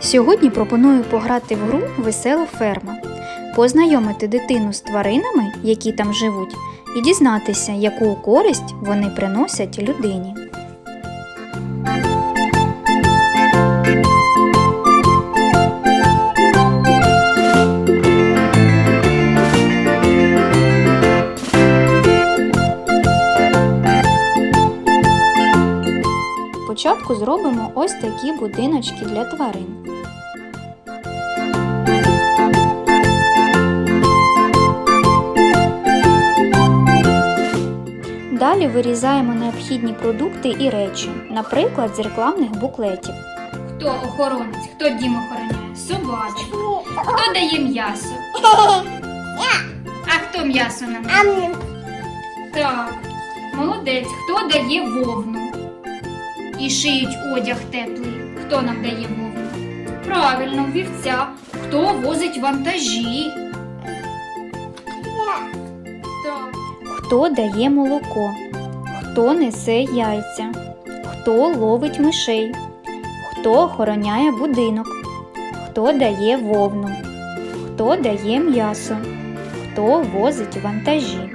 Сьогодні пропоную пограти в гру Весела ферма, познайомити дитину з тваринами, які там живуть, і дізнатися, яку користь вони приносять людині. Спочатку зробимо ось такі будиночки для тварин. Далі вирізаємо необхідні продукти і речі, наприклад, з рекламних буклетів. Хто охоронець? Хто дім охороняє? Собачку. Хто дає м'ясо? А хто м'ясо нам? Так. Молодець. Хто дає вовну? І шиють одяг теплий. Хто нам дає вовну? Правильно, вівця. Хто возить вантажі? Хто дає молоко, хто несе яйця, хто ловить мишей, хто охороняє будинок, хто дає вовну, хто дає м'ясо, хто возить вантажі.